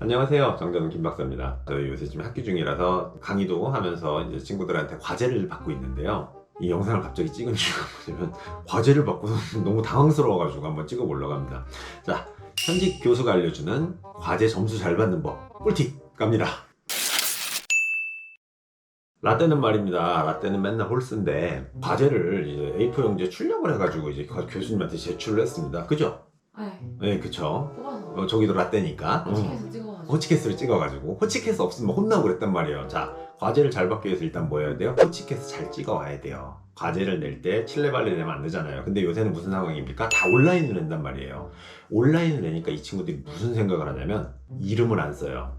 안녕하세요. 정전은 김박사입니다. 저희 요새 지금 학기 중이라서 강의도 하면서 이제 친구들한테 과제를 받고 있는데요. 이 영상을 갑자기 찍은 이유가 뭐냐면 과제를 받고서 너무 당황스러워가지고 한번 찍어보려고 합니다. 자, 현직 교수가 알려주는 과제 점수 잘 받는 법 꿀팁 갑니다. 라떼는 말입니다. 라떼는 맨날 홀스인데 과제를 이제 A4 용지에 출력을 해가지고 이제 교수님한테 제출을 했습니다. 그죠? 네, 네, 그쵸. 뽑아서 어, 저기도 라떼니까. 찍어가지고 호치케스를 찍어가지고 호치케스 없으면 혼나고 그랬단 말이에요. 자 과제를 잘 받기 위해서 일단 뭐 해야 돼요? 호치케스 잘 찍어와야 돼요. 과제를 낼 때 칠레발레 내면 안 되잖아요. 근데 요새는 무슨 상황입니까? 다 온라인으로 낸단 말이에요. 온라인을 내니까 이 친구들이 무슨 생각을 하냐면 이름을 안 써요.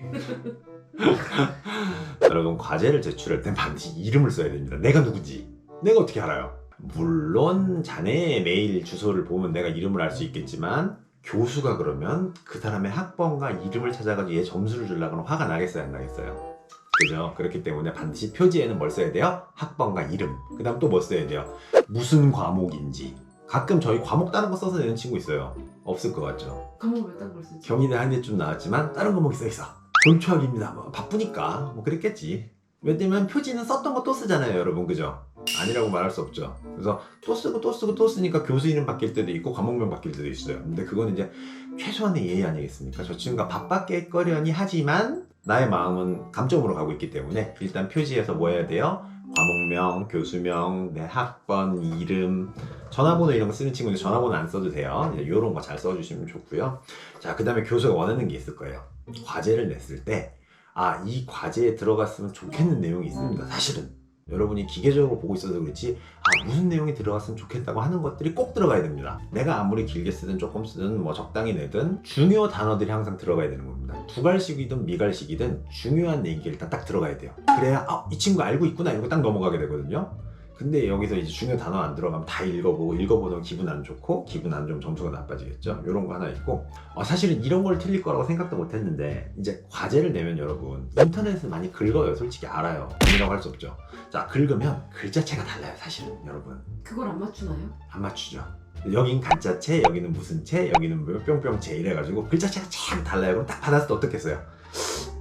여러분 과제를 제출할 땐 반드시 이름을 써야 됩니다. 내가 누구지? 내가 어떻게 알아요? 물론 자네의 메일 주소를 보면 내가 이름을 알 수 있겠지만 교수가 그러면 그 사람의 학번과 이름을 찾아가지고 얘 점수를 주려고 하면 화가 나겠어요 안 나겠어요? 그죠? 그렇기 때문에 반드시 표지에는 뭘 써야 돼요? 학번과 이름 그 다음 또 뭐 써야 돼요? 무슨 과목인지 가끔 저희 과목 다른 거 써서 내는 친구 있어요 없을 것 같죠? 과목 몇 단 걸 쓰지? 경희대 한 대쯤 나왔지만 다른 과목이 써있어 본초학입니다 뭐 바쁘니까 뭐 그랬겠지 왜냐면 표지는 썼던 거 또 쓰잖아요 여러분 그죠? 아니라고 말할 수 없죠 그래서 또 쓰고 또 쓰고 또 쓰니까 교수 이름 바뀔 때도 있고 과목명 바뀔 때도 있어요 근데 그건 이제 최소한의 예의 아니겠습니까 저 친구가 바빴겠거려니 하지만 나의 마음은 감점으로 가고 있기 때문에 일단 표지에서 뭐 해야 돼요? 과목명, 교수명, 내 학번, 이름, 전화번호 이런 거 쓰는 친구는 전화번호 안 써도 돼요. 이런 거 잘 써주시면 좋고요. 자, 그 다음에 교수가 원하는 게 있을 거예요. 과제를 냈을 때, 아, 이 과제에 들어갔으면 좋겠는 내용이 있습니다. 사실은. 여러분이 기계적으로 보고 있어서 그렇지, 아, 무슨 내용이 들어갔으면 좋겠다고 하는 것들이 꼭 들어가야 됩니다. 내가 아무리 길게 쓰든 조금 쓰든 뭐 적당히 내든 중요 단어들이 항상 들어가야 되는 겁니다. 두갈식이든 미갈식이든 중요한 얘기가 일단 딱 들어가야 돼요. 그래야, 아, 이 친구 알고 있구나. 이러고 딱 넘어가게 되거든요. 근데 여기서 이제 중요 단어 안 들어가면 다 읽어보고 읽어보면 기분 안 좋고 기분 안 좋으면 점수가 나빠지겠죠? 이런 거 하나 있고 어, 사실은 이런 걸 틀릴 거라고 생각도 못 했는데 이제 과제를 내면 여러분 인터넷은 많이 긁어요. 솔직히 알아요. 아니라고 할 수 없죠. 자 긁으면 글자체가 달라요 사실은 여러분. 그걸 안 맞추나요? 안 맞추죠. 여긴 간자체 여기는 무슨 체 여기는 뭐 뿅뿅체 이래가지고 글자체가 참 달라요. 그럼 딱 받았을 때 어떻겠어요?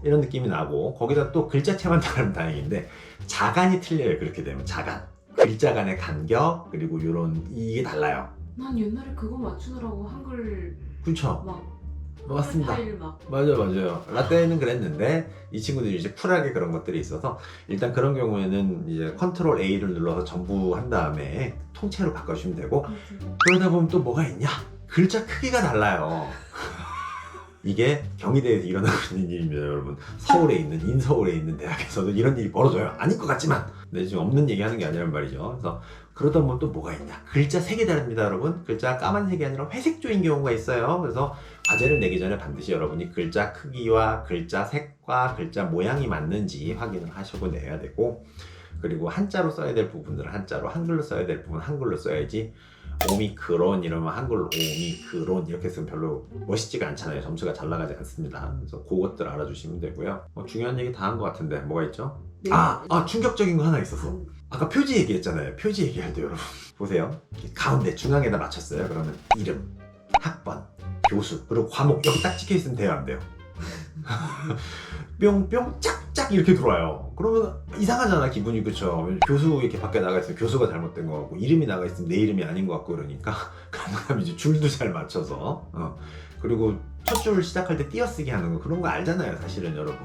이런 느낌이 나고 거기다 또 글자체만 다르면 다행인데 자간이 틀려요 그렇게 되면. 자간 글자 간의 간격 그리고 이런 이게 달라요. 난 옛날에 그거 맞추느라고 한글 그렇죠. 막 맞습니다. 파일 막 맞아요, 맞아요. 라떼는 그랬는데 이 친구들이 이제 쿨하게 그런 것들이 있어서 일단 그런 경우에는 이제 컨트롤 A를 눌러서 전부 한 다음에 통째로 바꿔주시면 되고 그러다 보면 또 뭐가 있냐? 글자 크기가 달라요. 이게 경희대에서 일어나고 있는 일입니다, 여러분. 서울에 있는 인서울에 있는 대학에서도 이런 일이 벌어져요. 아닐 것 같지만, 근데 지금 없는 얘기하는 게 아니란 말이죠. 그래서 그러다 보면 또 뭐가 있냐? 글자 색이 다릅니다, 여러분. 글자 까만색이 아니라 회색조인 경우가 있어요. 그래서 과제를 내기 전에 반드시 여러분이 글자 크기와 글자 색과 글자 모양이 맞는지 확인을 하시고 내야 되고, 그리고 한자로 써야 될 부분들은 한자로, 한글로 써야 될 부분은 한글로 써야지. 오미크론 이러면 한글로 오미크론 이렇게 쓰면 별로 멋있지가 않잖아요. 점수가 잘 나가지 않습니다. 그래서 그것들 알아주시면 되고요. 뭐 중요한 얘기 다 한 것 같은데 뭐가 있죠? 네. 아, 아 충격적인 거 하나 있었어. 아까 표지 얘기했잖아요. 표지 얘기할 때 여러분 보세요. 가운데 중앙에다 맞췄어요. 그러면 이름, 학번, 교수 그리고 과목 여기 딱 찍혀 있으면 돼요, 안 돼요? 뿅뿅 짝짝 이렇게 들어와요. 그러면 이상하잖아 기분이 그쵸? 교수 이렇게 밖에 나가 있으면 교수가 잘못된 거 같고 이름이 나가 있으면 내 이름이 아닌 것 같고 그러니까 가능하면 이제 줄도 잘 맞춰서 어. 그리고 첫 줄 시작할 때 띄어쓰기 하는 거 그런 거 알잖아요 사실은 여러분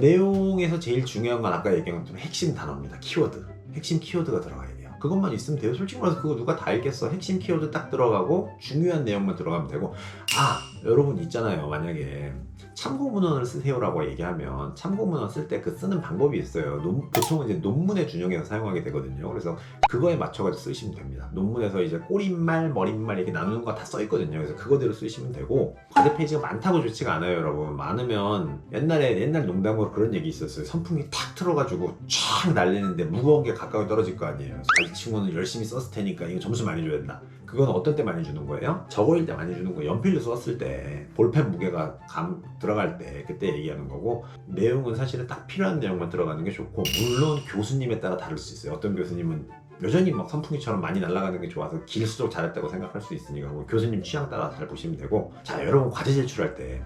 내용에서 제일 중요한 건 아까 얘기한 것처럼 핵심 단어입니다 키워드 핵심 키워드가 들어가야 돼요 그것만 있으면 돼요 솔직히 말해서 그거 누가 다 읽겠어 핵심 키워드 딱 들어가고 중요한 내용만 들어가면 되고 아 여러분 있잖아요 만약에 참고 문헌을 쓰세요라고 얘기하면 참고 문헌 쓸 때 그 쓰는 방법이 있어요. 논- 보통은 이제 논문의 준용에서 사용하게 되거든요. 그래서 그거에 맞춰가지고 쓰시면 됩니다. 논문에서 이제 꼬릿말, 머릿말 이렇게 나누는 거 다 써 있거든요. 그래서 그거대로 쓰시면 되고 과제 페이지가 많다고 좋지가 않아요, 여러분. 많으면 옛날에 옛날 농담으로 그런 얘기 있었어요. 선풍기 탁 틀어가지고 촥 날리는데 무거운 게 가까이 떨어질 거 아니에요. 이 친구는 열심히 썼을 테니까 이거 점수 많이 줘야 된다. 그건 어떤 때 많이 주는 거예요? 저거일 때 많이 주는 거예요. 연필로 썼을 때 볼펜 무게가 감 들어갈 때 그때 얘기하는 거고 내용은 사실은 딱 필요한 내용만 들어가는 게 좋고 물론 교수님에 따라 다를 수 있어요. 어떤 교수님은 여전히 막 선풍기처럼 많이 날아가는 게 좋아서 길수록 잘했다고 생각할 수 있으니까 뭐 교수님 취향 따라 잘 보시면 되고 자 여러분 과제 제출할 때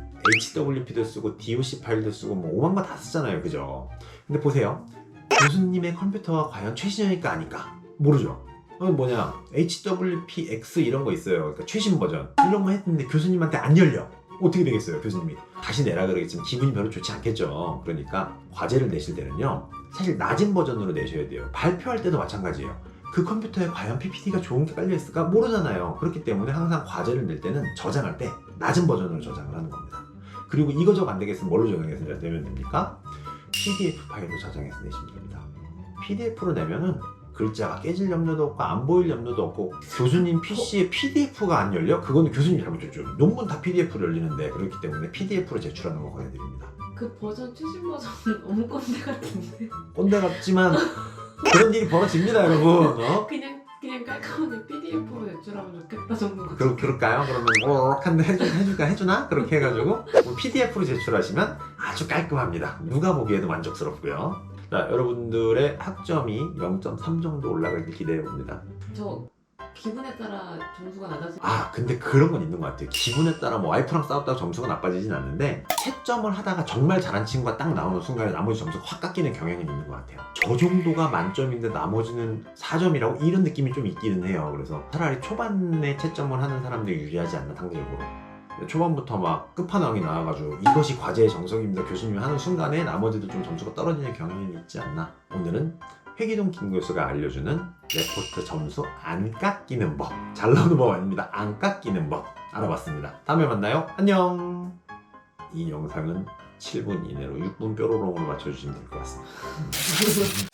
HWP도 쓰고 DOC 파일도 쓰고 뭐 오만 거다 쓰잖아요 그죠 근데 보세요 교수님의 컴퓨터가 과연 최신형일까 아닐까 모르죠 어, 뭐냐? HWPX 이런 거 있어요. 그러니까 최신 버전. 이런 거 했는데 교수님한테 안 열려. 어떻게 되겠어요 교수님이? 다시 내라 그러겠지만 기분이 별로 좋지 않겠죠. 그러니까 과제를 내실 때는요 사실 낮은 버전으로 내셔야 돼요. 발표할 때도 마찬가지예요. 그 컴퓨터에 과연 PPT가 좋은 게 깔려 있을까 모르잖아요. 그렇기 때문에 항상 과제를 낼 때는 저장할 때 낮은 버전으로 저장을 하는 겁니다. 그리고 이거 저거 안 되겠으면 뭘로 저장해서 내면 됩니까? PDF 파일로 저장해서 내시면 됩니다. PDF로 내면은 글자가 깨질 염려도 없고 안 보일 염려도 없고 교수님 PC에 PDF가 안 열려? 그거는 교수님 잘못했죠. 논문 다 PDF로 열리는데 그렇기 때문에 PDF로 제출하는 거 권해드립니다. 그 버전 최신 버전은 너무 꼰대 같은데 꼰대 같지만 그런 일이 벌어집니다, 여러분. 어? 그냥 그냥 깔끔하게 PDF로 제출하면 좋겠다 정도가 그럼 그럴까요? 그러면 오락한데 해주, 해줄까 해주나? 그렇게 해가지고 뭐 PDF로 제출하시면 아주 깔끔합니다. 누가 보기에도 만족스럽고요. 자, 여러분들의 학점이 0.3 정도 올라가길 기대해 봅니다. 저 기분에 따라 점수가 낮아지 아 근데 그런 건 있는 것 같아요. 기분에 따라 뭐 와이프랑 싸웠다가 점수가 나빠지진 않는데 채점을 하다가 정말 잘한 친구가 딱 나오는 순간에 나머지 점수가 확 깎이는 경향이 있는 것 같아요. 저 정도가 만점인데 나머지는 4점이라고 이런 느낌이 좀 있기는 해요. 그래서 차라리 초반에 채점을 하는 사람들이 유리하지 않나 상대적으로 초반부터 막 끝판왕이 나와가지고 이것이 과제의 정석입니다 교수님이 하는 순간에 나머지도 좀 점수가 떨어지는 경향이 있지 않나 오늘은 회기동 김 교수가 알려주는 레포트 점수 안 깎이는 법. 잘 나오는 법 아닙니다. 안 깎이는 법 알아봤습니다. 다음에 만나요. 안녕. 이 영상은 7분 이내로 6분 뾰로롱으로 맞춰주시면 될 것 같습니다.